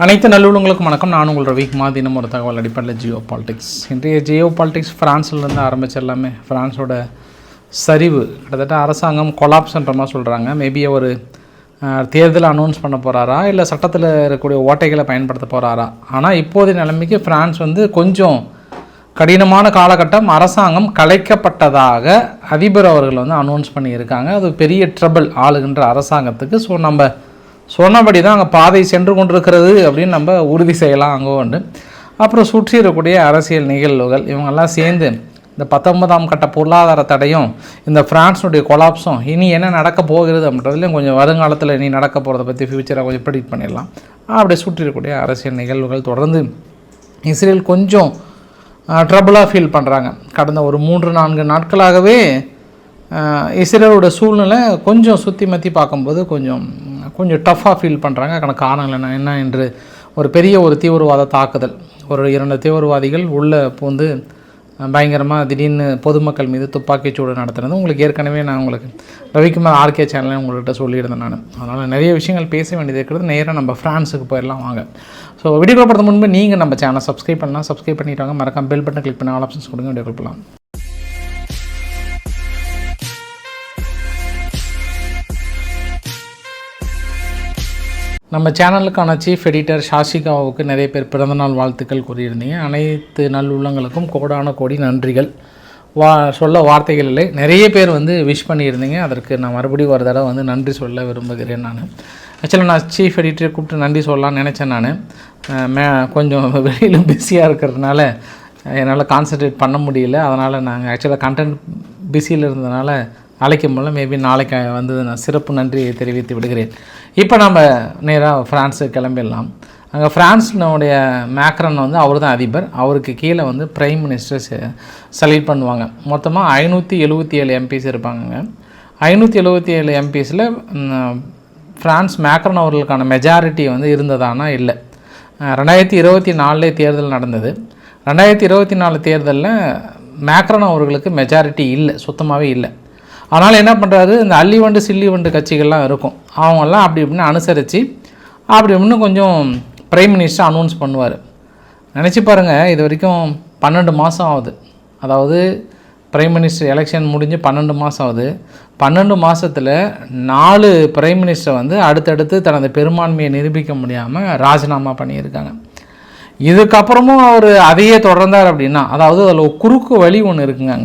அனைத்து நல்லுள்ளங்களுக்கும் வணக்கம். நான் உங்கள் ரவி மாதினம் ஒரு தகவல் அடிப்படையில் ஜியோ பாலிடிக்ஸ். இன்றைய ஜியோ பாலிடிக்ஸ் ஃப்ரான்ஸ்லேருந்து ஆரம்பிச்சிடலாமே. ஃப்ரான்ஸோட சரிவு கிட்டத்தட்ட அரசாங்கம் கொலாப்ஸ்ன்ற மாதிரி சொல்கிறாங்க மேபி அவர் அஹ், தேர்தல் அனௌன்ஸ் பண்ண போகிறாரா இல்லை சட்டத்தில் இருக்கக்கூடிய ஓட்டைகளை பயன்படுத்த போகிறாரா ஆனால் இப்போதைய நிலைமைக்கு ஃப்ரான்ஸ் வந்து கொஞ்சம் கடினமான காலகட்டம். அரசாங்கம் கலைக்கப்பட்டதாக அதிபர் அவர்கள் வந்து அனௌன்ஸ் பண்ணியிருக்காங்க. அது பெரிய ட்ரபிள் ஆளுகின்ற அரசாங்கத்துக்கு. ஸோ நம்ம சொன்னபடி தான் அங்கே பாதை சென்று கொண்டிருக்கிறது அப்படின்னு நம்ம உறுதி செய்யலாம் அங்கே உண்டு. அப்புறம் சுற்றி இருக்கக்கூடிய அரசியல் நிகழ்வுகள் இவங்கெல்லாம் சேர்ந்து இந்த பத்தொன்பதாம் கட்ட பொருளாதார தடையும் இந்த ஃப்ரான்ஸுடைய கொலாப்ஸும் இனி என்ன நடக்க போகிறது அப்படின்றதுலையும் கொஞ்சம் வருங்காலத்தில் இனி நடக்க போகிறத பற்றி ஃப்யூச்சரை கொஞ்சம் ப்ரெடிக்ட் பண்ணிடலாம். அப்படி சுற்றி இருக்கக்கூடிய அரசியல் நிகழ்வுகள் தொடர்ந்து இஸ்ரேல் கொஞ்சம் ட்ரபுளாக ஃபீல் பண்ணுறாங்க கடந்த ஒரு மூன்று நான்கு நாட்களாகவே இஸ்ரேலோட சூழ்நிலை கொஞ்சம் சுற்றி மத்தி பார்க்கும்போது கொஞ்சம் கொஞ்சம் டஃப்பாக ஃபீல் பண்ணுறாங்க அதுக்கான காரணங்கள் என்ன என்ன என்று ஒரு பெரிய ஒரு தீவிரவாத தாக்குதல். ஒரு இரண்டு தீவிரவாதிகள் உள்ளே பூந்து பயங்கரமாக திடீர்னு பொதுமக்கள் மீது துப்பாக்கிச்சூடு நடத்துனது. உங்களுக்கு ஏற்கனவே நான் உங்களுக்கு ரவிக்குமார் ஆர்கே சேனலில் உங்கள்கிட்ட சொல்லியிருந்தேன் நான். அதனால் நிறைய விஷயங்கள் பேச வேண்டியது இருக்கிறது. நேராக நம்ம ஃப்ரான்ஸுக்கு போயிடலாம் வாங்க. ஸோ வீடியோ போகிறது முன்பு நீங்கள் நம்ம சேனல் சப்ஸ்கிரைப் பண்ணலாம். சப்ஸ்கிரைப் பண்ணிட்டாங்க மறக்காம பெல் பட்டன் கிளிக் பண்ணி ஆல் ஆப்ஷன்ஸ் கொடுங்க. வீடியோ போகலாம். நம்ம சேனலுக்கான சீஃப் எடிட்டர் ஷாஷிகாவுக்கு நிறைய பேர் பிறந்தநாள் வாழ்த்துக்கள் கூறியிருந்தீங்க. அனைத்து நல்லுள்ளங்களுக்கும் கோடான கோடி நன்றிகள். வா சொல்ல வார்த்தைகள் இல்லை. நிறைய பேர் வந்து விஷ் பண்ணியிருந்தீங்க. அதற்கு நான் மறுபடியும் ஒரு தடவை வந்து நன்றி சொல்ல விரும்புகிறேன் நான். ஆக்சுவலாக நான் சீஃப் எடிட்டரை கூப்பிட்டு நன்றி சொல்லலாம்னு நினச்சேன் நான். மே கொஞ்சம் வெளியில் பிஸியாக இருக்கிறதுனால என்னால் கான்சென்ட்ரேட் பண்ண முடியல. அதனால் நாங்கள் ஆக்சுவலாக கண்டென்ட் பிஸியில் இருந்ததுனால அழைக்க முடியல மேபி நாளைக்கு வந்து நான் சிறப்பு நன்றியை தெரிவித்து விடுகிறேன். இப்போ நம்ம நேராக ஃப்ரான்ஸுக்கு கிளம்பிடலாம். அங்கே ஃப்ரான்ஸ்னுடைய மேக்ரன் வந்து அவர் தான் அதிபர். அவருக்கு கீழே வந்து பிரைம் மினிஸ்டர் செலக்ட் பண்ணுவாங்க. மொத்தமாக ஐநூற்றி எழுபத்தி ஏழு எம்பிஸ் இருப்பாங்க ஐநூற்றி எழுபத்தி ஏழு எம்பிஸில் ஃப்ரான்ஸ் மேக்ரன் அவர்களுக்கான மெஜாரிட்டி வந்து இருந்ததானா? இல்லை. ரெண்டாயிரத்தி இருபத்தி நாலுலே தேர்தல் நடந்தது. ரெண்டாயிரத்தி இருபத்தி நாலு தேர்தலில் மேக்ரன் அவர்களுக்கு மெஜாரிட்டி இல்லை. சுத்தமாகவே இல்லை. அதனால் என்ன பண்ணுறாரு இந்த அள்ளி வண்டு சில்லி வண்டு கட்சிகள்லாம் இருக்கும். அவங்கெல்லாம் அப்படி இப்படின்னு அனுசரித்து அப்படி இப்படின்னு கொஞ்சம் பிரைம் மினிஸ்டர் அனௌன்ஸ் பண்ணுவார். நினச்சி பாருங்கள் இது வரைக்கும் பன்னெண்டு மாதம் ஆகுது. அதாவது பிரைம் மினிஸ்டர் எலெக்ஷன் முடிஞ்சு பன்னெண்டு மாதம் ஆகுது. பன்னெண்டு மாதத்தில் நாலு பிரைம் மினிஸ்டர் வந்து அடுத்தடுத்து தனது பெரும்பான்மையை நிரூபிக்க முடியாமல் ராஜினாமா பண்ணியிருக்காங்க. இதுக்கப்புறமும் அவர் அதையே தொடர்ந்தார் அப்படின்னா அதாவது அதில் ஒரு குறுக்கு வழி ஒன்று இருக்குங்க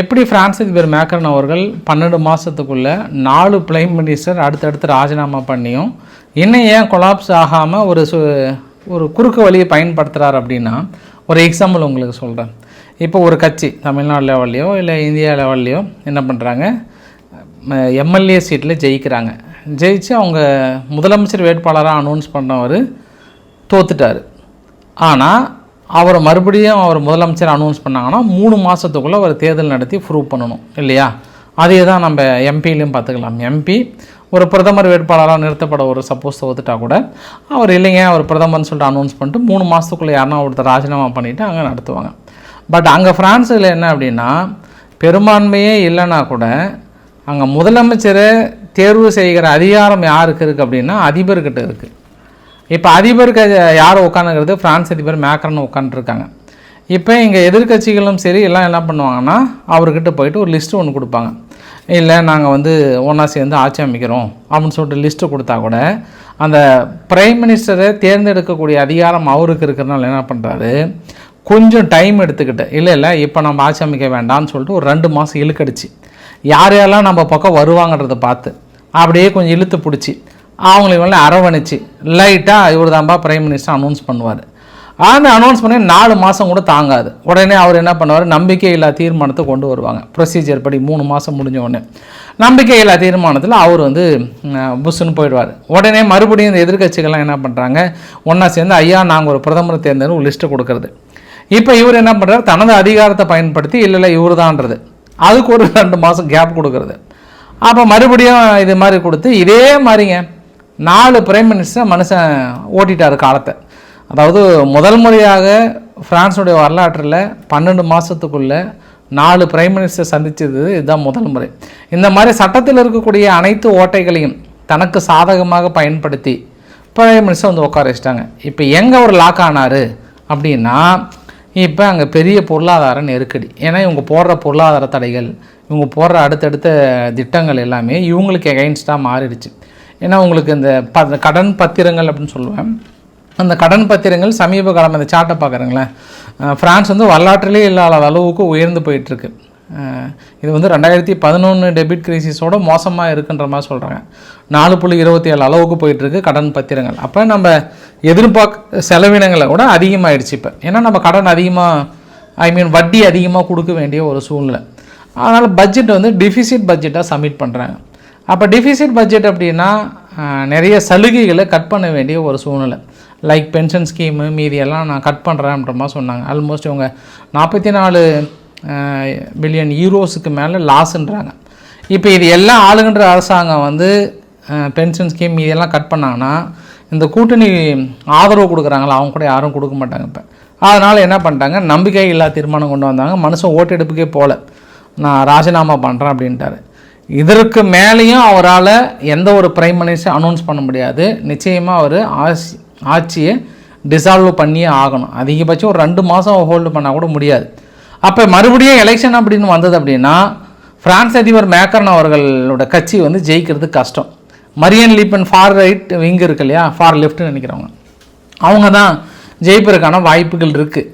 எப்படி பிரான்ஸ் பேர் மேக்கரன் அவர்கள் பன்னெண்டு மாதத்துக்குள்ளே நாலு பிரைம் மினிஸ்டர் அடுத்தடுத்து ராஜினாமா பண்ணியும் இன்னும் ஏன் கொலாப்ஸ் ஆகாமல் ஒரு சு ஒரு குறுக்கு வழியை பயன்படுத்துகிறார் அப்படின்னா ஒரு எக்ஸாம்பிள் உங்களுக்கு சொல்கிறேன் இப்போ ஒரு கட்சி தமிழ்நாடு லெவல்லையோ இல்லை இந்தியா லெவல்லையோ என்ன பண்ணுறாங்க எம்எல்ஏ சீட்டில் ஜெயிக்கிறாங்க. ஜெயிச்சு அவங்க முதலமைச்சர் வேட்பாளராக அனௌன்ஸ் பண்ணவர் தோத்துட்டார். ஆனால் அவரை மறுபடியும் அவர் முதலமைச்சர் அனௌன்ஸ் பண்ணாங்கன்னா மூணு மாதத்துக்குள்ளே அவர் தேர்தல் நடத்தி ப்ரூவ் பண்ணணும் இல்லையா? அதே தான் நம்ம எம்பிலையும் பார்த்துக்கலாம். எம்பி ஒரு பிரதமர் வேட்பாளராக நிறுத்தப்பட ஒரு சப்போஸ் தோத்துட்டா கூட அவர் இல்லைங்க அவர் பிரதமர்னு சொல்லிட்டு அனௌன்ஸ் பண்ணிட்டு மூணு மாதத்துக்குள்ளே யாருனா ஒருத்தர் ராஜினாமா பண்ணிவிட்டு அங்கே நடத்துவாங்க. பட் அங்கே ஃப்ரான்ஸில் என்ன அப்படின்னா பெரும்பான்மையே இல்லைன்னா கூட அங்கே முதலமைச்சரை தேர்வு செய்கிற அதிகாரம் யாருக்கு இருக்குது அப்படின்னா அதிபர்கிட்ட இருக்குது இப்போ அதிபருக்கு யார் உட்காந்துங்கிறது பிரான்ஸ் அதிபர் மேக்ரன் உட்காந்துருக்காங்க இப்போ இங்கே எதிர்க்கட்சிகளும் சரி எல்லாம் என்ன பண்ணுவாங்கன்னா அவர்கிட்ட போயிட்டு ஒரு லிஸ்ட்டு ஒன்று கொடுப்பாங்க. இல்லை நாங்கள் வந்து ஒன்றா சேர்ந்து ஆட்சி அமைக்கிறோம் அப்படின்னு சொல்லிட்டு லிஸ்ட்டு கொடுத்தா கூட அந்த பிரைம் மினிஸ்டரை தேர்ந்தெடுக்கக்கூடிய அதிகாரம் அவருக்கு இருக்கிறனால என்ன பண்ணுறாரு கொஞ்சம் டைம் எடுத்துக்கிட்டு இல்லை இல்லை இப்போ நம்ம ஆட்சி அமைக்க வேண்டாம்னு சொல்லிட்டு ஒரு ரெண்டு மாதம் இழுக்கடிச்சு. யார் யாரெல்லாம் நம்ம பக்கம் வருவாங்கன்றதை பார்த்து அப்படியே கொஞ்சம் இழுத்து பிடிச்சி அவங்களுக்கு வந்து அரவணைச்சு லைட்டாக இவர் தான்ப்பா பிரைம் மினிஸ்டர் அனௌன்ஸ் பண்ணுவார். அந்த அனௌன்ஸ் பண்ணி நாலு மாதம் கூட தாங்காது. உடனே அவர் என்ன பண்ணுவார்? நம்பிக்கை இல்லா தீர்மானத்தை கொண்டு வருவாங்க. ப்ரொசீஜர் படி மூணு மாதம் முடிஞ்ச உடனே. நம்பிக்கை இல்லா தீர்மானத்தில் அவர் வந்து ம், புஷ்ஷுன்னு போயிடுவார். உடனே மறுபடியும் இந்த எதிர்க்கட்சிகள்லாம் என்ன பண்ணுறாங்க ஒன்றா சேர்ந்து ஐயா நாங்கள் ஒரு பிரதமர் தேர்ந்தெடுத்து ஒரு லிஸ்ட்டு கொடுக்குறது. இப்போ இவர் என்ன பண்ணுறாரு தனது அதிகாரத்தை பயன்படுத்தி இல்லை இல்லை இவர் தான்றது அதுக்கு ஒரு ரெண்டு மாதம் கேப் கொடுக்குறது. அப்போ மறுபடியும் இது மாதிரி கொடுத்து இதே மாதிரிங்க. நாலு பிரைம் மினிஸ்டர் மனுஷன் ஓட்டிட்டார் காலத்தை. அதாவது முதல் முறையாக ஃப்ரான்ஸுடைய வரலாற்றில் பன்னெண்டு மாதத்துக்குள்ளே நாலு பிரைம் மினிஸ்டர் சந்தித்தது இதுதான் முதல் முறை. இந்த மாதிரி சட்டத்தில் இருக்கக்கூடிய அனைத்து ஓட்டைகளையும் தனக்கு சாதகமாக பயன்படுத்தி பிரைம் மினிஸ்டர் வந்து உட்கார வச்சிட்டாங்க. இப்போ எங்கே அவர் லாக் ஆனார் அப்படின்னா இப்போ அங்கே பெரிய பொருளாதார நெருக்கடி. ஏன்னா இவங்க போடுற பொருளாதார தடைகள் இவங்க போடுற அடுத்தடுத்த திட்டங்கள் எல்லாமே இவங்களுக்கு எகைன்ஸ்டாக மாறிடுச்சு. ஏன்னா உங்களுக்கு இந்த ப கடன் பத்திரங்கள் அப்படின்னு சொல்லுவேன். அந்த கடன் பத்திரங்கள் சமீப காலம் அந்த சார்ட்டை பார்க்குறேங்களேன். ஃப்ரான்ஸ் வந்து வரலாற்றிலே இல்லாத அளவுக்கு உயர்ந்து போயிட்டுருக்கு. இது வந்து ரெண்டாயிரத்தி பதினொன்று டெபிட் கிரைசிஸோட மோசமாக இருக்குன்ற மாதிரி சொல்கிறாங்க நாலு புள்ளி இருபத்தி ஏழு அளவுக்கு போயிட்டுருக்கு கடன் பத்திரங்கள். அப்போ நம்ம எதிர்பார்க்க செலவினங்களை கூட அதிகமாகிடுச்சு இப்போ. ஏன்னா நம்ம கடன் அதிகமாக ஐ மீன் வட்டி அதிகமாக கொடுக்க வேண்டிய ஒரு சூழ்நிலை. அதனால் பட்ஜெட் வந்து டிஃபிசிட் பட்ஜெட்டாக சப்மிட் பண்ணுறாங்க அப்போ டிஃபிசிட் பட்ஜெட் அப்படின்னா நிறைய சலுகைகளை கட் பண்ண வேண்டிய ஒரு சூழ்நிலை. லைக் பென்ஷன் ஸ்கீமு மீதியெல்லாம் நான் கட் பண்ணுறேன்ற மாதிரி சொன்னாங்க. ஆல்மோஸ்ட் இவங்க நாற்பத்தி நாலு பில்லியன் ஈரோஸுக்கு மேலே லாஸ்ன்றாங்க இப்போ இது எல்லாம் ஆளுகின்ற அரசாங்கம் வந்து பென்ஷன் ஸ்கீம் இதெல்லாம் கட் பண்ணாங்கன்னா இந்த கூட்டணி ஆதரவு கொடுக்குறாங்களா? அவங்க கூட யாரும் கொடுக்க மாட்டாங்க இப்போ. அதனால் என்ன பண்ணிட்டாங்க? நம்பிக்கை இல்லா தீர்மானம் கொண்டு வந்தாங்க. மனுஷன் ஓட்டெடுப்புக்கே போகல நான் ராஜினாமா பண்ணுறேன் அப்படின்ட்டாரு. இதற்கு மேலேயும் அவரால் எந்த ஒரு பிரைம் மினிஸ்டர் அனௌன்ஸ் பண்ண முடியாது. நிச்சயமாக அவர் ஆட்சி ஆட்சியை டிசால்வ் பண்ணியே ஆகணும். அதிகபட்சம் ஒரு ரெண்டு மாதம் ஹோல்டு பண்ணால் கூட முடியாது. அப்போ மறுபடியும் எலெக்ஷன் அப்படின்னு வந்தது அப்படின்னா பிரான்ஸ் அதிபர் மேக்கரன் அவர்களோட கட்சி வந்து ஜெயிக்கிறது கஷ்டம். Marine Le Pen far right wing இருக்கு இல்லையா? ஃபார் லெஃப்ட்னு நினைக்கிறவங்க. அவங்க தான் ஜெயிப்பதற்கான வாய்ப்புகள் இருக்குது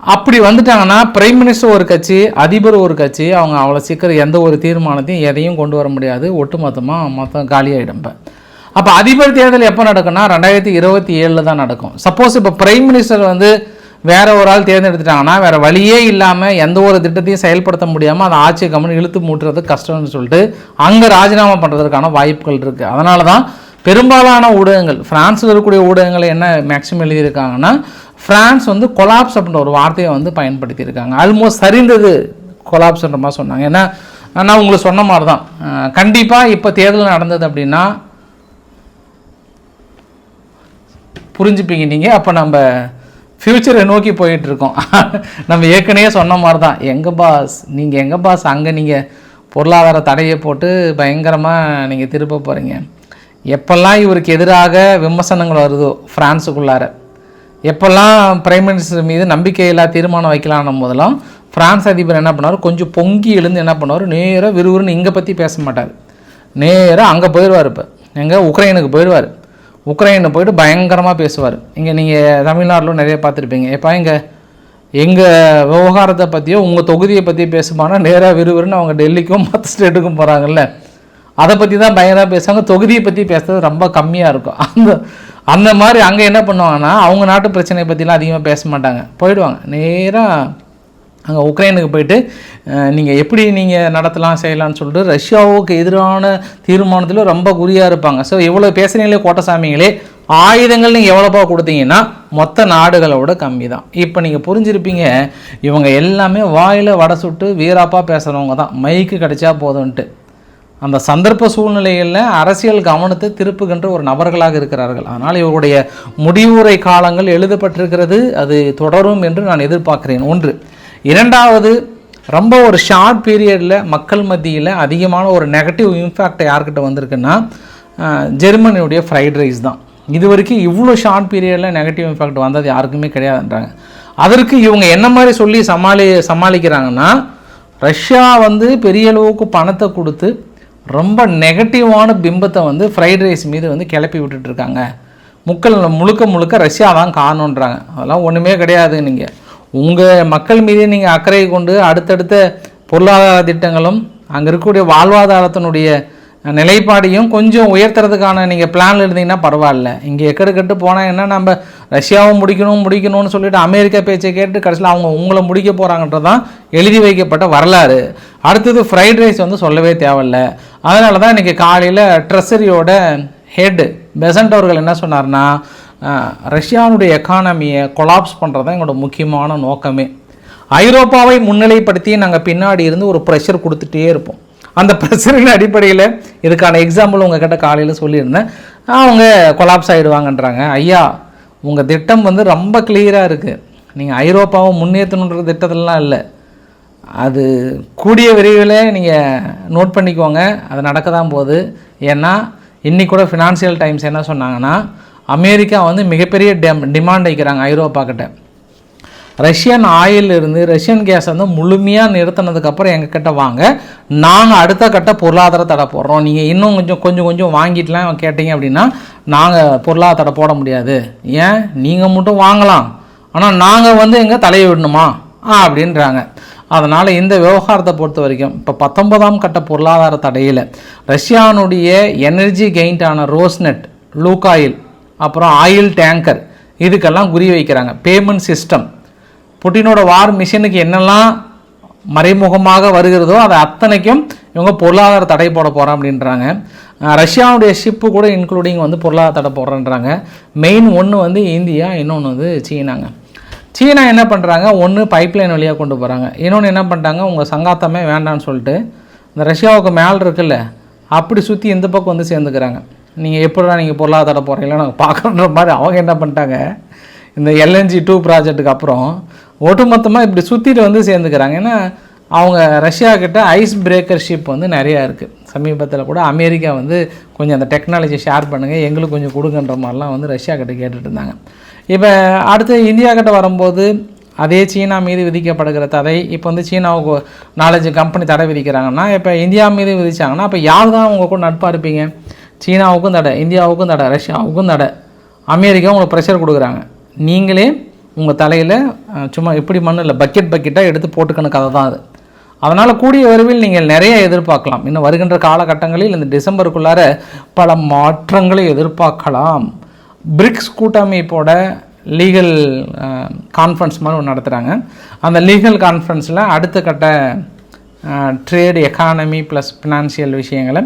அப்படி வந்துட்டாங்கன்னா பிரைம் மினிஸ்டர் ஒரு கட்சி அதிபர் ஒரு கட்சி அவங்க அவ்வளோ சீக்கிரம் எந்த ஒரு தீர்மானத்தையும் எதையும் கொண்டு வர முடியாது. ஒட்டுமொத்தமாக மொத்தம் காலியாகிடும் இப்போ. அப்போ அதிபர் தேர்தல் எப்போ நடக்கும்னா ரெண்டாயிரத்தி இருபத்தி ஏழில் தான் நடக்கும். சப்போஸ் இப்போ பிரைம் மினிஸ்டர் வந்து வேற ஒரு ஆள் தேர்ந்தெடுத்துட்டாங்கன்னா வேற வழியே இல்லாமல் எந்த ஒரு திட்டத்தையும் செயல்படுத்த முடியாமல் அந்த ஆட்சியை கவனம் இழுத்து மூட்டுறது கஷ்டம்னு சொல்லிட்டு அங்கே ராஜினாமா பண்ணுறதுக்கான வாய்ப்புகள் இருக்குது அதனால தான் பெரும்பாலான ஊடகங்கள் ஃப்ரான்ஸில் இருக்கக்கூடிய ஊடகங்கள் என்ன மேக்ஸிமம் எழுதியிருக்காங்கன்னா ஃப்ரான்ஸ் வந்து கொலாப்ஸ் அப்படின்ற ஒரு வார்த்தையை வந்து பயன்படுத்தியிருக்காங்க. ஆல்மோஸ்ட் சரிந்தது கொலாப்ஸ்ன்ற மாதிரி சொன்னாங்க. ஏன்னா நான் உங்களுக்கு சொன்ன மாதிரி தான் கண்டிப்பாக இப்போ தேர்தல் நடந்தது அப்படின்னா புரிஞ்சுப்பீங்க நீங்கள் அப்போ நம்ம ஃப்யூச்சரை நோக்கி போயிட்டுருக்கோம். நம்ம ஏற்கனவே சொன்ன மாதிரி தான் எங்கள் பாஸ் நீங்கள் எங்கள் பாஸ் அங்கே நீங்கள் பொருளாதார தடையை போட்டு பயங்கரமாக நீங்கள் திருப்ப போகிறீங்க எப்பெல்லாம் இவருக்கு எதிராக விமர்சனங்கள் வருதோ ஃப்ரான்ஸுக்குள்ளார எப்பெல்லாம் பிரைம் மினிஸ்டர் மீது நம்பிக்கையில்லா தீர்மானம் வைக்கலான்னும் போதெல்லாம் ஃப்ரான்ஸ் அதிபர் என்ன பண்ணார் கொஞ்சம் பொங்கி எழுந்து என்ன பண்ணுவார்? நேராக விறுவிறுன்னு இங்கே பற்றி பேச மாட்டார். நேராக அங்கே போயிடுவார் இப்போ. எங்கே? உக்ரைனுக்கு போயிடுவார். உக்ரைனை போயிட்டு பயங்கரமாக பேசுவார். இங்கே நீங்கள் தமிழ்நாட்டில் நிறைய பார்த்துருப்பீங்க. எப்போ இங்கே? எங்கள் விவகாரத்தை பற்றியோ உங்கள் தொகுதியை பற்றி பேசுமானா நேராக விறுவிறுன்னு அவங்க டெல்லிக்கும் மற்ற ஸ்டேட்டுக்கும் போகிறாங்கல்ல அதை பற்றி தான் பயங்கரமாக பேசுவாங்க. தொகுதியை பற்றி பேசுறது ரொம்ப கம்மியாக இருக்கும். அந்த அந்த மாதிரி அங்கே என்ன பண்ணுவாங்கன்னா அவங்க நாட்டு பிரச்சனையை பற்றிலாம் அதிகமாக பேச மாட்டாங்க. போயிடுவாங்க. நேராக அங்கே உக்ரைனுக்கு போயிட்டு நீங்கள் எப்படி நீங்கள் நடத்தலாம் செய்யலாம்னு சொல்லிட்டு ரஷ்யாவுக்கு எதிரான தீர்மானத்தில் ரொம்ப குறியாக இருப்பாங்க. ஸோ இவ்வளோ பேசுகிறீங்களே கோட்டசாமிங்களே ஆயுதங்கள் நீங்கள் எவ்வளோப்பா கொடுத்தீங்கன்னா மொத்த நாடுகளோட கம்மி தான். இப்போ நீங்கள் புரிஞ்சிருப்பீங்க இவங்க எல்லாமே வாயில் வடை சுட்டு வீராப்பாக பேசுகிறவங்க தான். மைக்கு கிடைச்சா போதும்ன்ட்டு. அந்த சந்தர்ப்ப சூழ்நிலைகளில் அரசியல் கவனத்தை திருப்புகின்ற ஒரு நபர்களாக இருக்கிறார்கள். அதனால் இவருடைய முடிவுரை காலங்கள் எழுதப்பட்டிருக்கிறது. அது தொடரும் என்று நான் எதிர்பார்க்கிறேன். ஒன்று இரண்டாவது ரொம்ப ஒரு ஷார்ட் பீரியடில் மக்கள் மத்தியில் அதிகமான ஒரு நெகட்டிவ் இம்பேக்ட் யார்கிட்ட வந்திருக்குன்னா ஜெர்மனியுடைய ஃப்ரைட் ரைஸ் தான். இது வரைக்கும் இவ்வளோ ஷார்ட் பீரியடில் நெகட்டிவ் இம்பேக்ட் வந்தது யாருக்குமே கிடையாதுன்றாங்க. அதற்கு இவங்க என்ன மாதிரி சொல்லி சமாளி சமாளிக்கிறாங்கன்னா ரஷ்யா வந்து பெரிய அளவுக்கு பணத்தை கொடுத்து ரொம்ப நெகட்டிவான பிம்பத்தை வந்து ஃப்ரைட் ரைஸ் மீது வந்து கிளப்பி விட்டுட்டு இருக்காங்க முக்கள் முழுக்க முழுக்க ரஷ்யா தான் காரணன்றாங்க அதெல்லாம் ஒன்றுமே கிடையாது நீங்கள் உங்கள் மக்கள் மீது நீங்கள் அக்கறை கொண்டு அடுத்தடுத்த பொருளாதார திட்டங்களும் அங்கே இருக்கக்கூடிய வாழ்வாதாரத்தினுடைய நிலைப்பாடையும் கொஞ்சம் உயர்த்துறதுக்கான நீங்கள் பிளான் இருந்தீங்கன்னா பரவாயில்ல. இங்கே எக்கடுக்கட்டு போனால் என்ன நம்ம ரஷ்யாவும் முடிக்கணும் முடிக்கணும்னு சொல்லிட்டு அமெரிக்கா பேச்சை கேட்டு கடைசியில் அவங்க உங்களை முடிக்க போகிறாங்கன்றது தான் எழுதி வைக்கப்பட்ட வரலாறு. அடுத்தது ஃப்ரைட் ரைஸ் வந்து சொல்லவே தேவையில்ல. அதனால தான் இன்றைக்கி காலையில் ட்ரெஸரியோட ஹெட் பெசன்ட் அவர்கள் என்ன சொன்னார்னா ரஷ்யாவுடைய எக்கானமியை கொலாப்ஸ் பண்ணுறது தான் எங்களோட முக்கியமான நோக்கமே. ஐரோப்பாவை முன்னிலைப்படுத்தி நாங்கள் பின்னாடி இருந்து ஒரு ப்ரெஷர் கொடுத்துட்டே இருப்போம். அந்த ப்ரெஷரின் அடிப்படையில் இதுக்கான எக்ஸாம்பிள் உங்ககிட்ட காலையில் சொல்லியிருந்தேன். அவங்க கொலாப்ஸ் ஆகிடுவாங்கன்றாங்க ஐயா உங்கள் திட்டம் வந்து ரொம்ப கிளியராக இருக்குது நீங்கள் ஐரோப்பாவை முன்னேற்றணுன்ற திட்டத்திலலாம் இல்லை. அது கூடிய விரைவில் நீங்கள் நோட் பண்ணிக்கோங்க. அது நடக்க தான் போகுது. ஏன்னா இன்னைக்கு கூட ஃபினான்சியல் டைம்ஸ் என்ன சொன்னாங்கன்னா அமெரிக்கா வந்து மிகப்பெரிய டெம் டிமாண்ட் வைக்கிறாங்க ஐரோப்பா கிட்ட. ரஷ்யன் ஆயில் இருந்து ரஷ்யன் கேஸ் வந்து முழுமையாக நிறுத்தினதுக்கப்புறம் எங்கள் கிட்ட வாங்க. நாங்கள் அடுத்த கட்ட பொருளாதார தடை போடுறோம். நீங்கள் இன்னும் கொஞ்சம் கொஞ்சம் கொஞ்சம் வாங்கிட்டுலாம் கேட்டீங்க அப்படின்னா நாங்கள் பொருளாதார தடை போட முடியாது. ஏன்? நீங்கள் மட்டும் வாங்கலாம். ஆனால் நாங்கள் வந்து எங்கே தலையை விடணுமா? ஆ அப்படின்றாங்க. அதனால் இந்த விவகாரத்தை பொறுத்த வரைக்கும் இப்போ பத்தொன்பதாம் கட்ட பொருளாதார தடையில் ரஷ்யானுடைய எனர்ஜி கெயின்டான ரோஸ்நெட் லூக்காயில் அப்புறம் ஆயில் டேங்கர் இதுக்கெல்லாம் குறி வைக்கிறாங்க. பேமெண்ட் சிஸ்டம் புட்டினோட வார் மிஷினுக்கு என்னெல்லாம் மறைமுகமாக வருகிறதோ அதை அத்தனைக்கும் இவங்க பொருளாதார தடை போட போகிறோம் அப்படின்றாங்க. ரஷ்யாவுடைய ஷிப்பு கூட இன்க்ளூடிங் வந்து பொருளாதார தடை போடுறேன்றாங்க. மெயின் ஒன்று வந்து இந்தியா இன்னொன்று வந்து சீனாங்க. சீனா என்ன பண்ணுறாங்க ஒன்று பைப்லைன் வழியாக கொண்டு போகிறாங்க இன்னொன்று என்ன பண்ணிட்டாங்க உங்கள் சங்காத்தமே வேண்டான்னு சொல்லிட்டு இந்த ரஷ்யாவுக்கு மேலே இருக்குல்ல அப்படி சுற்றி இந்த பக்கம் வந்து சேர்ந்துக்கிறாங்க. நீங்கள் எப்படிடா நீங்கள் பொருளாதார தடை போடுறீங்களா நாங்கள் பார்க்குறோன்ற மாதிரி அவங்க என்ன பண்ணிட்டாங்க? இந்த எல்என்ஜி டூ ப்ராஜெக்ட்டுக்கு அப்புறம் ஒட்டுமொத்தமாக இப்படி சுற்றிட்டு வந்து சேர்ந்துக்கிறாங்க. ஏன்னா அவங்க ரஷ்யா கிட்ட ஐஸ் பிரேக்கர் ஷிப் வந்து நிறையா இருக்குது சமீபத்தில் கூட அமெரிக்கா வந்து கொஞ்சம் அந்த டெக்னாலஜி ஷேர் பண்ணுங்கள் எங்களுக்கு கொஞ்சம் கொடுங்கன்ற மாதிரிலாம் வந்து ரஷ்யா கிட்ட கேட்டுட்டு இருந்தாங்க. இப்போ அடுத்து இந்தியா கிட்ட வரும்போது அதே சீனா மீது விதிக்கப்படுகிற தடை இப்போ வந்து சீனாவுக்கு நாலஞ்சு கம்பெனி தடை விதிக்கிறாங்கன்னா இப்போ இந்தியா மீது விதிச்சாங்கன்னா அப்போ யார் தான் அவங்க கூட நட்பாக இருப்பீங்க சீனாவுக்கும் தடை இந்தியாவுக்கும் தடை ரஷ்யாவுக்கும் தடை. அமெரிக்கா உங்களுக்கு ப்ரெஷர் கொடுக்குறாங்க. நீங்களே உங்கள் தலையில் சும்மா எப்படி மண்ணு இல்லை பக்கெட் பக்கெட்டாக எடுத்து போட்டுக்கணும் கதை தான் அது. அதனால் கூடிய விரைவில் நீங்கள் நிறைய எதிர்பார்க்கலாம். இன்னும் வருகின்ற காலகட்டங்களில் இந்த டிசம்பருக்குள்ளார பல மாற்றங்களை எதிர்பார்க்கலாம். பிரிக்ஸ் கூட்டமைப்போட லீகல் கான்ஃபரன்ஸ் மாதிரி ஒன்று நடத்துகிறாங்க அந்த லீகல் கான்ஃபரன்ஸில் அடுத்த கட்ட ட்ரேட் எக்கானமி ப்ளஸ் ஃபினான்ஷியல் விஷயங்களை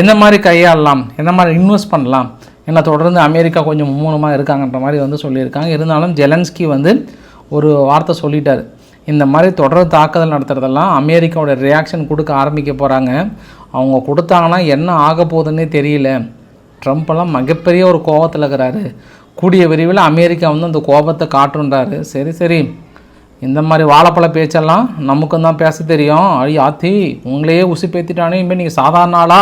எந்த மாதிரி கையாளலாம் எந்த மாதிரி இன்வெஸ்ட் பண்ணலாம் ஏன்னா தொடர்ந்து அமெரிக்கா கொஞ்சம் மும்முரமாக இருக்காங்கன்ற மாதிரி வந்து சொல்லியிருக்காங்க. இருந்தாலும் ஜெலன்ஸ்கி வந்து ஒரு வார்த்தை சொல்லிட்டார். இந்த மாதிரி தொடர் தாக்குதல் நடத்துகிறதெல்லாம் அமெரிக்காவோட ரியாக்ஷன் கொடுக்க ஆரம்பிக்க போகிறாங்க அவங்க கொடுத்தாங்கன்னா என்ன ஆக போகுதுன்னே தெரியல. ட்ரம்ப் எல்லாம் மிகப்பெரிய ஒரு கோபத்தில் இருக்கிறாரு. கூடிய விரைவில் அமெரிக்கா வந்து அந்த கோபத்தை காட்டுன்றாரு. சரி சரி. இந்த மாதிரி வாழைப்பழ பேச்செல்லாம் நமக்கும் தான் பேச தெரியும். அடி ஆத்தி உங்களையே உசி பேத்திட்டானே இனிமேல் நீங்கள் சாதாரண ஆளா?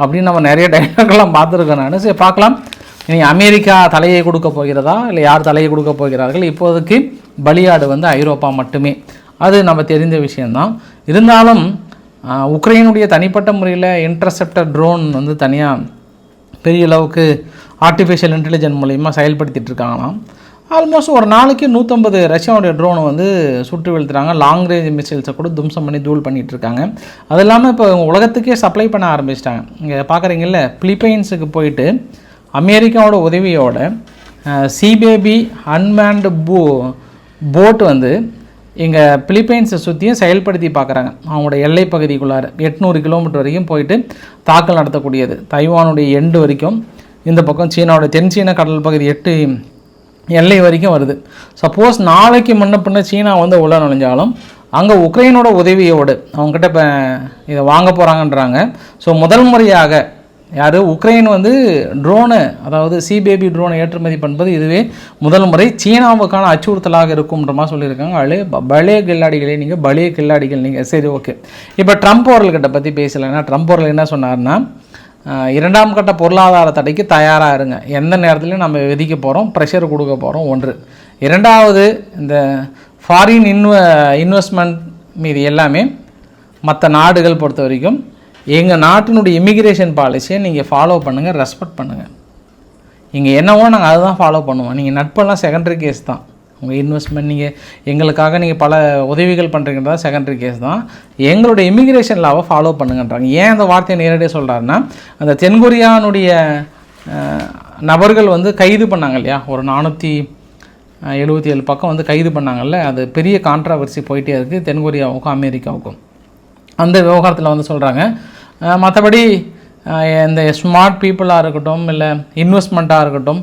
அப்படின்னு நம்ம நிறைய டைலாக்லாம் பார்த்துருக்கோம் நான். சரி பார்க்கலாம். இனி அமெரிக்கா தலையை கொடுக்க போகிறதா? இல்லை யார் தலையை கொடுக்க போகிறார்கள்? இப்போதைக்கு பலியாடு வந்து ஐரோப்பா மட்டுமே. அது நம்ம தெரிந்த விஷயந்தான் இருந்தாலும் உக்ரைனுடைய தனிப்பட்ட முறையில் இன்டர்செப்டர் ட்ரோன் வந்து தனியாக பெரிய அளவுக்கு ஆர்டிஃபிஷியல் இன்டெலிஜென்ட் மூலயமா செயல்படுத்திகிட்டு இருக்காங்களாம். ஆல்மோஸ்ட் ஒரு நாளைக்கு நூற்றம்பது ரஷ்யாவுடைய ட்ரோனை வந்து சுட்டு வீழ்த்துறாங்க. லாங் ரேஞ்ச் மிசைல்ஸை கூட தும்சம் பண்ணி தூள் பண்ணிகிட்டு இருக்காங்க. அது இல்லாமல் இப்போ உலகத்துக்கே சப்ளை பண்ண ஆரம்பிச்சிட்டாங்க. இங்கே பார்க்குறீங்கல்ல பிலிப்பைன்ஸுக்கு போயிட்டு அமெரிக்காவோட உதவியோட சிபேபி அன்மேண்டு போ போட் வந்து இங்கே பிலிப்பைன்ஸை சுற்றியும் செயல்படுத்தி பார்க்குறாங்க அவங்களோட எல்லை பகுதிக்குள்ளார எட்நூறு கிலோமீட்டர் வரைக்கும் போயிட்டு தாக்கல் நடத்தக்கூடியது. தைவானுடைய எண்டு வரைக்கும். இந்த பக்கம் சீனாவோட தென் சீன கடல் பகுதி எட்டு எல்லை வரைக்கும் வருது. சப்போஸ் நாளைக்கு முன்ன பின்ன சீனா வந்து உள்ள நுழைஞ்சாலும் அங்கே உக்ரைனோட உதவியோடு அவங்ககிட்ட இப்போ இதை வாங்க போகிறாங்கன்றாங்க ஸோ முதல் முறையாக யார்? உக்ரைன் வந்து ட்ரோனு அதாவது சிபேபி ட்ரோனை ஏற்றுமதி பண்ணுறது இதுவே முதல் முறை சீனாவுக்கான அச்சுறுத்தலாக இருக்கும்ன்ற மாதிரி சொல்லியிருக்காங்க. அழே பலே கில்லாடிகளே நீங்கள் பலே கில்லாடிகள் நீங்கள் சரி ஓகே இப்போ ட்ரம்ப் அவர்கள்கிட்ட பற்றி பேசலைன்னா ட்ரம்ப் அவர்கள் என்ன சொன்னார்னா இரண்டாம் கட்ட பொருளாதார தடைக்கு தயாராக இருங்க. எந்த நேரத்துலையும் நம்ம விதிக்க போகிறோம் ப்ரெஷர் கொடுக்க போகிறோம் ஒன்று. இரண்டாவது இந்த ஃபாரின் இன்வ இன்வெஸ்ட்மெண்ட் மீது எல்லாமே மற்ற நாடுகள் பொறுத்த வரைக்கும் எங்கள் நாட்டினுடைய இமிக்ரேஷன் பாலிசியை நீங்கள் ஃபாலோ பண்ணுங்கள் ரெஸ்பெக்ட் பண்ணுங்கள் இங்கே என்னவோ நாங்கள் அதுதான் ஃபாலோ பண்ணுவோம். நீங்கள் நட்பெல்லாம் செகண்டரி கேஸ் தான். உங்கள் இன்வெஸ்ட்மெண்ட் நீங்கள் எங்களுக்காக நீங்கள் பல உதவிகள் பண்ணுறீங்கன்றது செகண்டரி கேஸ் தான். எங்களுடைய இமிக்ரேஷன் லாவை ஃபாலோ பண்ணுங்கன்றாங்க. ஏன் அந்த வார்த்தையை நேரடியாக சொல்கிறாருன்னா அந்த தென்கொரியானுடைய நபர்கள் வந்து கைது பண்ணாங்க இல்லையா? ஒரு நானூற்றி எழுபத்தி ஏழு பக்கம் வந்து கைது பண்ணாங்கல்ல? அது பெரிய கான்ட்ராவர்சி போயிட்டே இருக்குது தென்கொரியாவுக்கும் அமெரிக்காவுக்கும். அந்த விவகாரத்தில் வந்து சொல்கிறாங்க மற்றபடி இந்த ஸ்மார்ட் பீப்புளாக இருக்கட்டும் இல்லை இன்வெஸ்ட்மெண்ட்டாக இருக்கட்டும்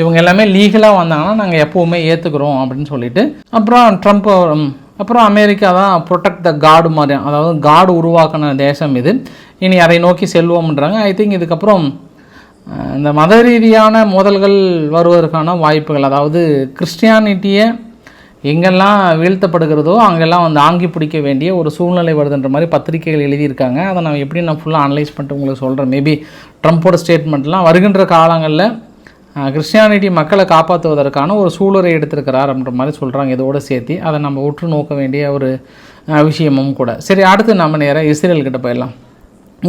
இவங்க எல்லாமே லீகலாக வந்தாங்கன்னா நாங்கள் எப்போவுமே ஏற்றுக்கிறோம் அப்படின்னு சொல்லிட்டு அப்புறம் ட்ரம்ப் அப்புறம் அமெரிக்கா தான் ப்ரொடெக்ட் த காடு மாதிரி அதாவது காடு உருவாக்கின தேசம் இது. இனி அதை நோக்கி செல்வோம்ன்றாங்க. ஐ திங்க் இதுக்கப்புறம் இந்த மத ரீதியான மோதல்கள் வருவதற்கான வாய்ப்புகள் அதாவது கிறிஸ்டியானிட்டியை எங்கெல்லாம் வீழ்த்தப்படுகிறதோ அங்கெல்லாம் வந்து ஆங்கி பிடிக்க வேண்டிய ஒரு சூழ்நிலை வருதுன்ற மாதிரி பத்திரிகைகள் எழுதியிருக்காங்க. அதை நான் எப்படி நான் ஃபுல்லாக அனலைஸ் பண்ணிட்டு உங்களுக்கு சொல்கிறேன் மேபி ட்ரம்ப்போட ஸ்டேட்மெண்ட்லாம் வருகின்ற காலங்களில் கிறிஸ்டியானிட்டி மக்களை காப்பாற்றுவதற்கான ஒரு சூழலை எடுத்திருக்கிறார் அப்படின்ற மாதிரி சொல்கிறாங்க இதோடு சேர்த்து அதை நம்ம உற்று நோக்க வேண்டிய ஒரு விஷயமும் கூட. சரி அடுத்து நம்ம நேராக இஸ்ரேல்கிட்ட போயிடலாம்.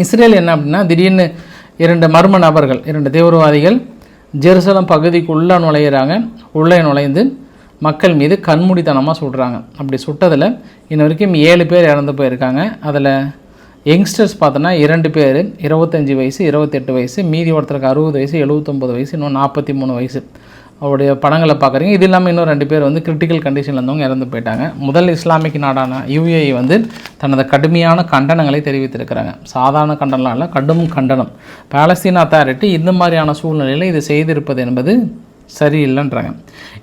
இஸ்ரேல் என்ன அப்படின்னா திடீர்னு இரண்டு மர்ம நபர்கள் இரண்டு தீவிரவாதிகள் ஜெருசலம் பகுதிக்குள்ளே நுழையிறாங்க. உள்ளே நுழைந்து மக்கள் மீது கண்மூடித்தனமாக சுடுறாங்க. அப்படி சுட்டதில் இன்ன வரைக்கும் ஏழு பேர் இறந்து போயிருக்காங்க. அதில் யங்ஸ்டர்ஸ் பார்த்தோன்னா இரண்டு பேர் இருபத்தஞ்சி வயசு இருபத்தெட்டு வயசு மீதி ஒருத்தருக்கு அறுபது வயசு எழுபத்தொம்பது வயசு இன்னும் நாற்பத்தி மூணு வயசு. அவருடைய படங்களை பார்க்குறீங்க. இது இல்லாமல் இன்னும் ரெண்டு பேர் வந்து கிரிட்டிக்கல் கண்டிஷனில் இருந்தவங்க இறந்து போயிட்டாங்க. முதல் இஸ்லாமிக் நாடான யுஏஇ வந்து தனது கடுமையான கண்டனங்களை தெரிவித்திருக்கிறாங்க. சாதாரண கண்டனம் இல்லை கடும் கண்டனம். பாலஸ்தீன் அத்தாரிட்டி இந்த மாதிரியான சூழ்நிலையில் இது செய்திருப்பது என்பது சரியில்லைன்றாங்க.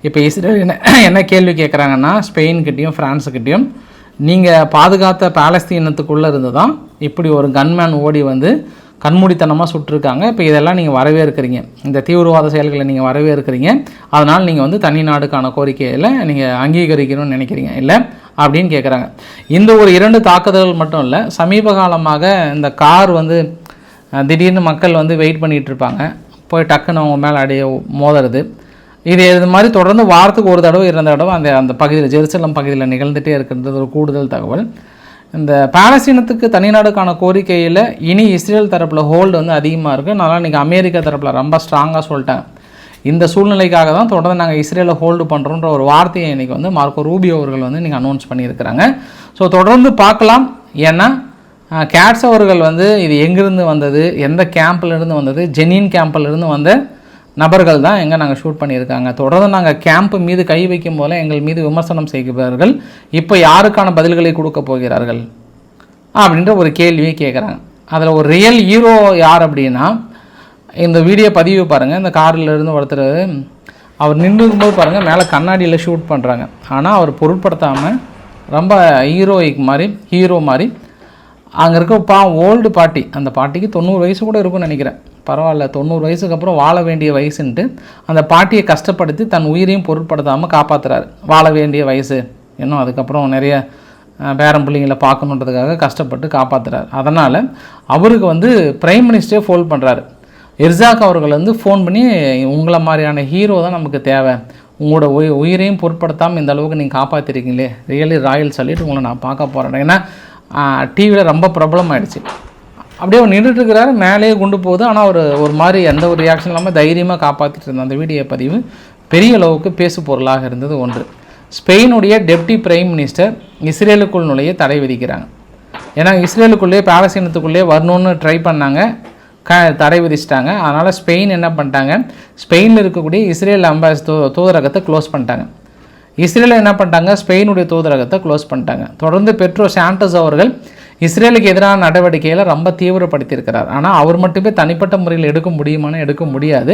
இப்போ இஸ்ரேல் என்ன என்ன கேள்வி கேட்குறாங்கன்னா ஸ்பெயின்கிட்டையும் ஃப்ரான்ஸுக்கிட்டேயும் நீங்கள் பாதுகாத்த பாலஸ்தீனத்துக்குள்ளே இருந்து தான் இப்படி ஒரு கன்மேன் ஓடி வந்து கண்மூடித்தனமாக சுட்டிருக்காங்க. இப்போ இதெல்லாம் நீங்கள் வரவே இருக்கிறீங்க இந்த தீவிரவாத செயல்களை நீங்கள் வரவேற்கிறீங்க. அதனால் நீங்கள் வந்து தனி நாடுக்கான கோரிக்கையில் நீங்கள் அங்கீகரிக்கணும்னு நினைக்கிறீங்க. இல்லை? அப்படின்னு கேட்குறாங்க இந்த ஒரு இரண்டு தாக்குதல்கள் மட்டும் இல்லை சமீப காலமாக இந்த கார் வந்து திடீர்னு மக்கள் வந்து வெயிட் பண்ணிகிட்டு இருப்பாங்க. போய் டக்குன்னு அவங்க மேலே அடைய மோதுறது. இது இது மாதிரி தொடர்ந்து வாரத்துக்கு ஒரு தடவை இரண்டு தடவை அந்த அந்த பகுதியில் ஜெருசலம் பகுதியில் நிகழ்ந்துகிட்டே இருக்கின்றது ஒரு கூடுதல் தகவல். இந்த பாலஸ்தீனத்துக்கு தனிநாடுக்கான கோரிக்கையில் இனி இஸ்ரேல் தரப்பில் ஹோல்டு வந்து அதிகமாக இருக்குது அதனால் இன்றைக்கி அமெரிக்கா தரப்பில் ரொம்ப ஸ்ட்ராங்காக சொல்லிட்டேன். இந்த சூழ்நிலைக்காக தான் தொடர்ந்து நாங்கள் இஸ்ரேலை ஹோல்டு பண்ணுறோன்ற ஒரு வார்த்தையை இன்றைக்கி வந்து மார்க்கோ ரூபியோ அவர்கள் வந்து இன்றைக்கி அனௌன்ஸ் பண்ணியிருக்கிறாங்க. ஸோ தொடர்ந்து பார்க்கலாம். ஏன்னா கேட்ஸ் அவர்கள் வந்து இது எங்கேருந்து வந்தது? எந்த கேம்ப்லேருந்து வந்தது? ஜெனின் கேம்ப்லேருந்து வந்த நபர்கள் தான் எங்கே நாங்கள் ஷூட் பண்ணியிருக்காங்க. தொடர்ந்து நாங்கள் கேம்ப் மீது கை வைக்கும் போல எங்கள் மீது விமர்சனம் செய்கிறார்கள். இப்போ யாருக்கான பதில்களை கொடுக்க போகிறார்கள்? அப்படின்ற ஒரு கேள்வியை கேட்குறாங்க அதில் ஒரு ரியல் ஹீரோ யார் அப்படின்னா இந்த வீடியோ பதிவு பாருங்கள் இந்த காரில் இருந்து ஒருத்தர் அவர் நின்றுக்கும்போது பாருங்கள் மேலே கண்ணாடியில் ஷூட் பண்ணுறாங்க ஆனால் அவர் பொருட்படுத்தாமல் ரொம்ப ஹீரோயிக் மாதிரி ஹீரோ மாதிரி. அங்கே இருக்க பா ஓல்டு பாட்டி. அந்த பாட்டிக்கு தொண்ணூறு வயசு கூட இருக்கும்னு நினைக்கிறேன். பரவாயில்ல தொண்ணூறு வயசுக்கு அப்புறம் வாழ வேண்டிய வயசுன்ட்டு அந்த பாட்டியை கஷ்டப்படுத்தி தன் உயிரையும் பொருட்படுத்தாமல் காப்பாற்றுறாரு வாழ வேண்டிய வயசு. இன்னும் அதுக்கப்புறம் நிறைய பேரம் பேரன் பிள்ளைங்களை பார்க்கணுன்றதுக்காக கஷ்டப்பட்டு காப்பாற்றுறாரு அதனால் அவருக்கு வந்து பிரைம் மினிஸ்டரே ஃபோன் பண்ணுறாரு இர்சாக் அவர்கள் வந்து ஃபோன் பண்ணி உங்களை மாதிரியான ஹீரோ தான் நமக்கு தேவை. உங்களோட உயி உயிரையும் பொருட்படுத்தாமல் இந்த அளவுக்கு நீங்கள் காப்பாற்றிருக்கீங்களே ரியலி ராயல் சொல்லிட்டு உங்களை நான் பார்க்க போகிறேன் ஏன்னா டிவியில் ரொம்ப பிரபலம் ஆயிடுச்சு அப்படியே அவர் நின்றுட்டு இருக்கிறாரு மேலேயே கொண்டு போகுது. ஆனால் ஒரு ஒரு மாதிரி எந்த ஒரு ரியாக்ஷன் இல்லாமல் தைரியமாக காப்பாற்றிட்டு இருந்த அந்த வீடியோ பதிவு பெரிய அளவுக்கு பேசு பொருளாக இருந்தது ஒன்று. ஸ்பெயினுடைய டெப்டி பிரைம் மினிஸ்டர் இஸ்ரேலுக்குள் நுழைய தடை விதிக்கிறாங்க. ஏன்னா இஸ்ரேலுக்குள்ளே பாலஸ்தீனத்துக்குள்ளேயே வரணும்னு ட்ரை பண்ணாங்க. க தடை விதிச்சிட்டாங்க. அதனால் ஸ்பெயின் என்ன பண்ணிட்டாங்க? ஸ்பெயினில் இருக்கக்கூடிய இஸ்ரேல் அம்பாஸ் தூ தூதரகத்தை க்ளோஸ் பண்ணிட்டாங்க. இஸ்ரேலில் என்ன பண்ணிட்டாங்க? ஸ்பெயினுடைய தூதரகத்தை க்ளோஸ் பண்ணிட்டாங்க. தொடர்ந்து பெட்ரோ சாண்டஸ் அவர்கள் இஸ்ரேலுக்கு எதிரான நடவடிக்கைகளை ரொம்ப தீவிரப்படுத்தியிருக்கிறார். ஆனால் அவர் மட்டுமே தனிப்பட்ட முறையில் எடுக்க முடியுமான்னு எடுக்க முடியாது.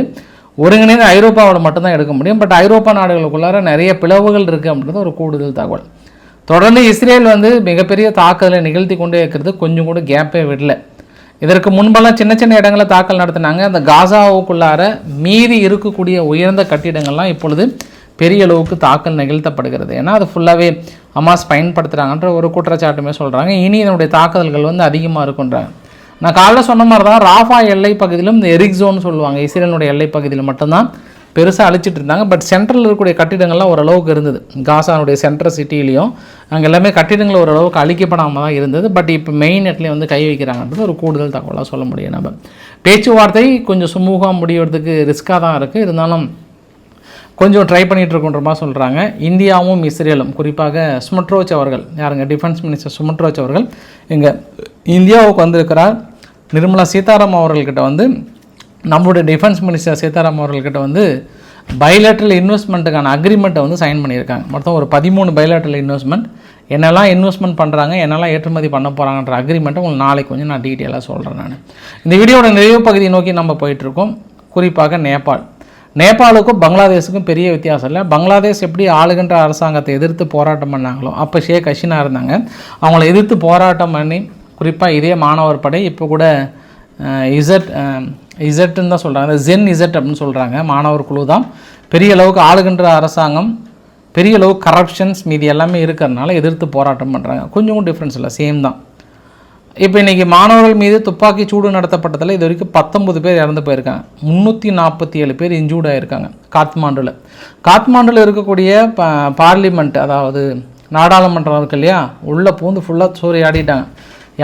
ஒருங்கிணைந்த ஐரோப்பாவில் மட்டும்தான் எடுக்க முடியும். பட் ஐரோப்பா நாடுகளுக்குள்ளார நிறைய பிளவுகள் இருக்குது அப்படின்றது ஒரு கூடுதல் தகவல். தொடர்ந்து இஸ்ரேல் வந்து மிகப்பெரிய தாக்குதலை நிகழ்த்தி கொண்டே இருக்கிறது. கொஞ்சம் கூட கேப்பே விடல. இதற்கு முன்பெல்லாம் சின்ன சின்ன இடங்களில் தாக்கல் நடத்தினாங்க. அந்த காசாவுக்குள்ளார மீதி இருக்கக்கூடிய உயர்ந்த கட்டிடங்கள்லாம் இப்பொழுது பெரிய அளவுக்கு தாக்கல் நிகழ்த்தப்படுகிறது. ஏன்னா அது ஃபுல்லாகவே அமாஸ் பயன்படுத்துகிறாங்கன்ற ஒரு குற்றச்சாட்டுமே சொல்கிறாங்க இனி இதனுடைய தாக்குதல்கள் வந்து அதிகமாக இருக்குன்றாங்க. நான் காலைல சொன்ன மாதிரி தான் ராஃபா எல்லை பகுதியிலும் இந்த எரிக் ஜோன் சொல்லுவாங்க. இஸ்ரேலினுடைய எல்லை பகுதியில் மட்டும்தான். பெருசாக அழிச்சிட்டு இருந்தாங்க. பட் சென்ட்ரலில் இருக்கக்கூடிய கட்டிடங்கள்லாம் ஓரளவுக்கு இருந்தது. காசானுடைய சென்ட்ரல் சிட்டிலையும் அங்கே எல்லாமே கட்டிடங்கள் ஓரளவுக்கு அழிக்கப்படாமல் தான் இருந்தது. பட் இப்போ மெயின் இடத்துலையும் வந்து கை வைக்கிறாங்கன்றது ஒரு கூடுதல் தகவலாக சொல்ல முடியும் நம்ம. பேச்சுவார்த்தை கொஞ்சம் சுமூகம் முடிவதுக்கு ரிஸ்க்காக தான் இருக்குது இருந்தாலும் கொஞ்சம் ட்ரை பண்ணிகிட்டு இருக்கோன்ற மாதிரி சொல்கிறாங்க இந்தியாவும் இஸ்ரேலும் குறிப்பாக சுமட்ரோச் அவர்கள் யாருங்க? டிஃபென்ஸ் மினிஸ்டர் சுமட்ரோச் அவர்கள் இங்கே இந்தியாவுக்கு வந்திருக்கிறார். நிர்மலா சீதாராமன் அவர்கள்கிட்ட வந்து நம்மளுடைய டிஃபென்ஸ் மினிஸ்டர் சீதாராமன் அவர்கள்கிட்ட வந்து பைலேட்ரல் இன்வெஸ்ட்மெண்ட்டுக்கான அக்ரிமெண்ட்டை வந்து சைன் பண்ணியிருக்காங்க. மொத்தம் ஒரு பதிமூணு பைலேட்ரல் இன்வெஸ்ட்மெண்ட் என்னெல்லாம் இன்வெஸ்ட்மெண்ட் பண்ணுறாங்க என்னெல்லாம் ஏற்றுமதி பண்ண போகிறாங்கன்ற அக்ரிமெண்ட்டை உங்களுக்கு நாளைக்கு கொஞ்சம் நான் டீட்டெயிலாக சொல்கிறேன் நான். இந்த வீடியோட நிறைவு பகுதியை நோக்கி நம்ம போயிட்டுருக்கோம். குறிப்பாக நேபாள். நேபாளுக்கும் பங்களாதேஷுக்கும் பெரிய வித்தியாசம் இல்லை. பங்களாதேஷ் எப்படி ஆளுகின்ற அரசாங்கத்தை எதிர்த்து போராட்டம் பண்ணாங்களோ அப்போ ஷேக் ஹசீனா இருந்தாங்க. அவங்கள எதிர்த்து போராட்டம் பண்ணி குறிப்பாக இதே மாணவர் படை இப்போ கூட இசட் இசட்டுன்னு தான் சொல்கிறாங்க ஜென் இசட் அப்படின்னு சொல்கிறாங்க மாணவர் குழு தான். பெரிய அளவுக்கு ஆளுகின்ற அரசாங்கம் பெரிய அளவு கரப்ஷன்ஸ் மீதி எல்லாமே இருக்கிறதுனால எதிர்த்து போராட்டம் பண்ணுறாங்க கொஞ்சம் டிஃப்ரென்ஸ் இல்லை. சேம் தான். இப்போ இன்றைக்கி மாணவர்கள் மீது துப்பாக்கி சூடு நடத்தப்பட்டதில் இது வரைக்கும் பத்தொம்பது பேர் இறந்து போயிருக்காங்க. முந்நூற்றி நாற்பத்தி ஏழு பேர் இன்ஜூர்ட் ஆகியிருக்காங்க காத்மாண்டில். காத்மாண்டுல இருக்கக்கூடிய ப பார்லிமெண்ட் அதாவது நாடாளுமன்றம் இருக்கு இல்லையா உள்ளே பூந்து ஃபுல்லாக சூறையாடிட்டாங்க.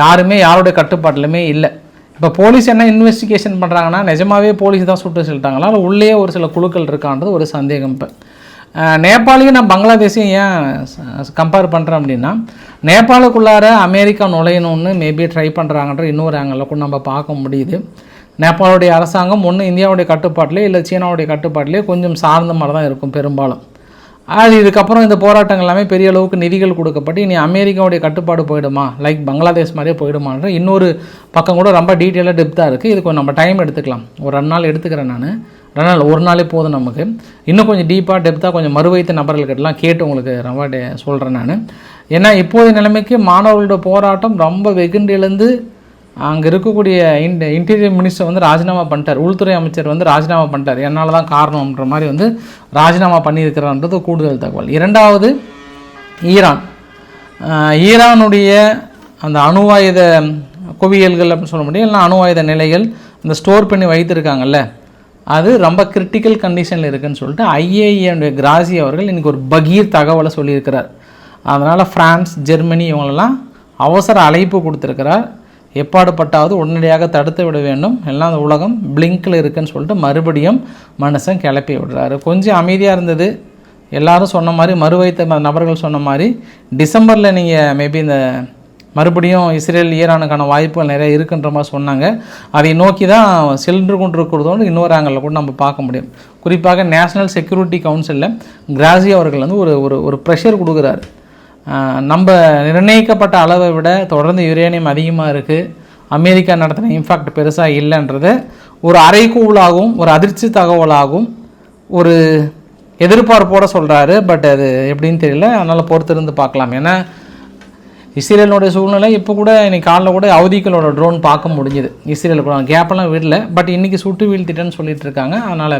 யாருமே யாருடைய கட்டுப்பாட்டிலுமே இல்லை. இப்போ போலீஸ் என்ன இன்வெஸ்டிகேஷன் பண்ணுறாங்கன்னா நிஜமாவே போலீஸ் தான் சுட்டு செல்லிட்டாங்களா இல்லை உள்ளே ஒரு சில குழுக்கள் இருக்கான்றது ஒரு சந்தேகம் இப்போ. நேபாளையும் நான் பங்களாதேஷையும் ஏன் கம்பேர் பண்ணுறேன் அப்படின்னா நேபாளுக்குள்ளார அமெரிக்கா நுழையணும்னு மேபி ட்ரை பண்ணுறாங்கன்ற இன்னொரு ஆங்கிளில் கூட நம்ம பார்க்க முடியுது. நேபாளுடைய அரசாங்கம் ஒன்று இந்தியாவுடைய கட்டுப்பாட்டிலே இல்லை சீனாவுடைய கட்டுப்பாட்டிலே கொஞ்சம் சார்ந்த மாதிரி தான் இருக்கும் பெரும்பாலும். அது இதுக்கப்புறம் இந்த போராட்டங்கள் எல்லாமே பெரிய அளவுக்கு நிதிகள் கொடுக்கப்பட்டு இனி அமெரிக்காவுடைய கட்டுப்பாடு போயிடுமா? லைக் பங்களாதேஷ் மாதிரியே போயிடுமான்ற இன்னொரு பக்கம் கூட ரொம்ப டீட்டெயிலாக டெப்த்தாக இருக்குது இதுக்கு நம்ம டைம் எடுத்துக்கலாம். ஒரு ரெண்டு நாள் எடுத்துக்கிறேன் நான். ரெண்டு ஒரு நாளே போதும் நமக்கு. இன்னும் கொஞ்சம் டீப்பாக டெப்த்தாக கொஞ்சம் மறுவைத்த நபர்கள்கிட்டலாம் கேட்டு உங்களுக்கு ரொம்ப டே சொல்கிறேன் நான். ஏன்னா இப்போதைய நிலைமைக்கு மாணவர்களோட போராட்டம் ரொம்ப வெகுண்டு எழுந்து அங்கே இருக்கக்கூடிய இன் இன்டீரியர் மினிஸ்டர் வந்து ராஜினாமா பண்ணிட்டார். உள்துறை அமைச்சர் வந்து ராஜினாமா பண்ணிட்டார். என்னால் தான் காரணம்ன்ற மாதிரி வந்து ராஜினாமா பண்ணியிருக்கிறான்றது கூடுதல் தகவல். இரண்டாவது ஈரான். ஈரானுடைய அந்த அணு ஆயுத குவியல்கள் அப்படின்னு சொல்ல முடியும் இல்லைன்னா அணு ஆயுத நிலைகள் இந்த ஸ்டோர் பண்ணி வைத்திருக்காங்கல்ல. அது ரொம்ப கிரிட்டிக்கல் கண்டிஷனில் இருக்குதுன்னு சொல்லிட்டு ஐஏஏனுடைய கிராசி அவர்கள் இன்றைக்கி ஒரு பகீர் தகவலை சொல்லியிருக்கிறார். அதனால் ஃப்ரான்ஸ் ஜெர்மனி இவங்களெல்லாம் அவசர அழைப்பு கொடுத்துருக்கிறார். எப்பாடுபட்டாவது உடனடியாக தடுத்து விட வேண்டும். எல்லாம் அந்த உலகம் பிளிங்கில் இருக்குன்னு சொல்லிட்டு மறுபடியும் மனுஷன் கிளப்பி விடுறாரு. கொஞ்சம் அமைதியாக இருந்தது. எல்லாரும் சொன்ன மாதிரி மறுவைத்த நபர்கள் சொன்ன மாதிரி டிசம்பரில் நீங்கள் மேபி இந்த மறுபடியும் இஸ்ரேல் ஈரானுக்கான வாய்ப்புகள் நிறைய இருக்குன்ற மாதிரி சொன்னாங்க. அதை நோக்கி தான் சென்று கொண்டிருக்கிறதோடு இன்னொரு ஆங்கிளில் கூட நம்ம பார்க்க முடியும். குறிப்பாக நேஷனல் செக்யூரிட்டி கவுன்சிலில் கிராசி அவர்கள் வந்து ஒரு ஒரு ஒரு ப்ரெஷர் கொடுக்குறாரு. நம்ம நிர்ணயிக்கப்பட்ட அளவை விட தொடர்ந்து யுரேனியம் அதிகமாக இருக்குது அமெரிக்கா நடத்தின இம்பாக்ட் பெருசாக இல்லைன்றது ஒரு அரைக்கூவலாகவும் ஒரு அதிர்ச்சி தகவலாகவும் ஒரு எதிர்பார்ப்போட சொல்கிறாரு பட் அது எப்படின்னு தெரியல. அதனால் பொறுத்திருந்து பார்க்கலாம். ஏன்னா இஸ்ரேலோடைய சூழ்நிலை இப்போ கூட இன்னைக்கு காலைல கூட அவதிகளோட ட்ரோன் பார்க்க முடிஞ்சுது. இஸ்ரேல் கூட கேப்பெல்லாம் விடல. பட் இன்றைக்கி சுட்டு வீழ்த்திட்டேன்னு சொல்லிட்டு இருக்காங்க. அதனால்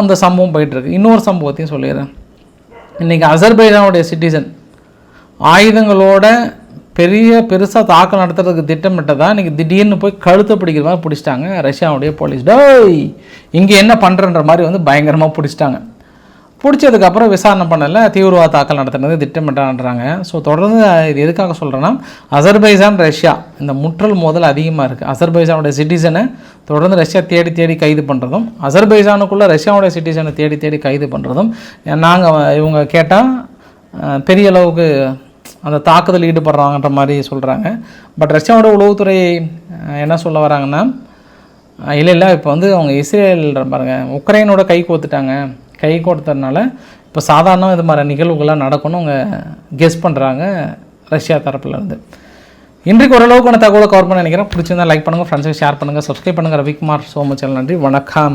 அந்த சம்பவம் போயிட்டுருக்கு இன்னொரு சம்பவத்தையும் சொல்லிடுறேன். இன்றைக்கி அசர்பைஜானுடைய சிட்டிசன் ஆயுதங்களோட பெரிய பெருசாக தாக்கம் நடத்துறதுக்கு திட்டமிட்டதா இன்றைக்கி திடீர்னு போய் கழுத்தை பிடிக்கிற மாதிரி பிடிச்சிட்டாங்க ரஷ்யாவுடைய போலீஸ். டோய் இங்கே என்ன பண்ணுறன்ற மாதிரி வந்து பயங்கரமாக பிடிச்சிட்டாங்க. பிடிச்சதுக்கப்புறம் விசாரணை பண்ணல தீவிரவாத தாக்கல் நடத்தினது திட்டமிட்டான்றாங்க ஸோ தொடர்ந்து இது எதுக்காக சொல்கிறேன்னா அசர்பைசான் ரஷ்யா. இந்த முற்றல் மோதல் அதிகமாக இருக்குது அசர்பைசானோட சிட்டிசனை தொடர்ந்து ரஷ்யா தேடி தேடி கைது பண்ணுறதும் அசர்பைசானுக்குள்ளே ரஷ்யாவுடைய சிட்டிசனை தேடி தேடி கைது பண்ணுறதும் நாங்கள் இவங்க கேட்டால் பெரிய அளவுக்கு அந்த தாக்குதல் ஈடுபடுறாங்கன்ற மாதிரி சொல்கிறாங்க பட் ரஷ்யாவோட உளவுத்துறை என்ன சொல்ல வராங்கன்னா இல்லை இல்லை இப்போ வந்து அவங்க இஸ்ரேல் பாருங்க உக்ரைனோட கை கோத்துட்டாங்க. கை கொடுத்ததுனால இப்போ சாதாரண இது மாதிரி நிகழ்வுகள்லாம் நடக்கும்னு அவங்க கெஸ் பண்ணுறாங்க ரஷ்யா தரப்புலேருந்து இன்றைக்கு ஓரளவுக்கான தகவலை கவர் பண்ண நினைக்கிறேன். பிடிச்சிருந்தா லைக் பண்ணுங்கள் ஃப்ரெண்ட்ஸுக்கு ஷேர் பண்ணுங்கள் சப்ஸ்கிரைப் பண்ணுங்கள் ரவிக்குமார் சோமச்சல் நன்றி. வணக்கம்.